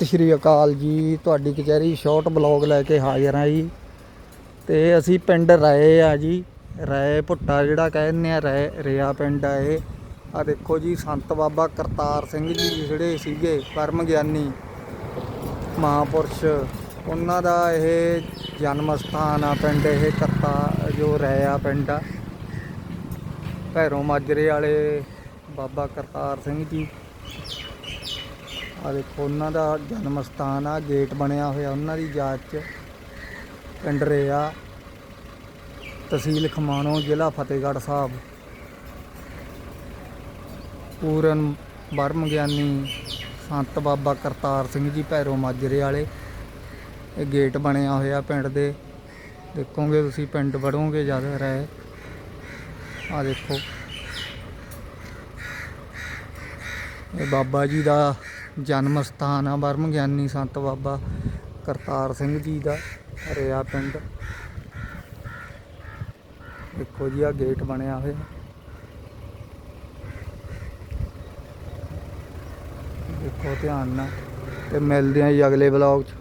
ਸਤਿ ਸ਼੍ਰੀ ਅਕਾਲ ਜੀ। ਤੁਹਾਡੀ ਕਚਹਿਰੀ ਸ਼ਾਰਟ ਬਲੌਗ ਲੈ ਕੇ ਹਾਜ਼ਰ ਹਾਂ ਜੀ। ਤੇ ਅਸੀਂ ਪਿੰਡ ਰਾਏ ਆ ਜੀ। ਰਾਏ ਭੁੱਟਾ ਜਿਹੜਾ ਕਹਿੰਦੇ ਆ, ਰਾਏ ਰਿਆ ਪਿੰਡ ਆ ਇਹ। ਆ ਦੇਖੋ ਜੀ, ਸੰਤ ਬਾਬਾ ਕਰਤਾਰ ਸਿੰਘ ਜੀ ਜਿਹੜੇ ਸੀਗੇ, ਪਰਮ ਗਿਆਨੀ, ਮਹਾਪੁਰਸ਼। ਉਹਨਾਂ ਦਾ ਇਹ ਜਨਮ ਸਥਾਨ ਆ ਪਿੰਡ, ਇਹ ਕਰਤਾ ਜੋ ਰਾਇਆ ਪਿੰਡ ਆ। ਭੈਰੋਂ ਮਾਜਰੇ ਵਾਲੇ ਬਾਬਾ ਕਰਤਾਰ ਸਿੰਘ ਜੀ। ਆ ਦੇਖੋ, ਉਹਨਾਂ ਦਾ ਜਨਮ ਸਥਾਨ ਆ, ਗੇਟ ਬਣਿਆ ਹੋਇਆ ਉਹਨਾਂ ਦੀ ਯਾਦ 'ਚ। ਪਿੰਡ ਰਿਆ, ਤਹਿਸੀਲ ਖਮਾਣੋ, ਜ਼ਿਲ੍ਹਾ ਫਤਿਹਗੜ੍ਹ ਸਾਹਿਬ। ਪੂਰਨ ਬਰਮ ਗਿਆਨੀ ਸੰਤ ਬਾਬਾ ਕਰਤਾਰ ਸਿੰਘ ਜੀ ਭੈਰੋ ਮਾਜਰੇ ਵਾਲੇ। ਇਹ ਗੇਟ ਬਣਿਆ ਹੋਇਆ ਪਿੰਡ ਦੇ। ਦੇਖੋਗੇ ਤੁਸੀਂ, ਪਿੰਡ ਵੜੋਗੇ ਜਦ ਰਹਿ। ਆ ਦੇਖੋ। ਇਹ ਬਾਬਾ ਜੀ ਦਾ ਜਨਮ ਸਥਾਨ ਆ ਬਰਮ ਗਿਆਨੀ ਸੰਤ ਬਾਬਾ ਕਰਤਾਰ ਸਿੰਘ ਜੀ ਦਾ, ਰਿਆ ਪਿੰਡ। ਦੇਖੋ ਜੀ ਆ ਗੇਟ ਬਣਿਆ ਹੋਇਆ। ਦੇਖੋ ਧਿਆਨ ਨਾਲ। ਤੇ ਮਿਲਦੇ ਆ ਜੀ ਅਗਲੇ ਵਲੌਗ 'ਚ।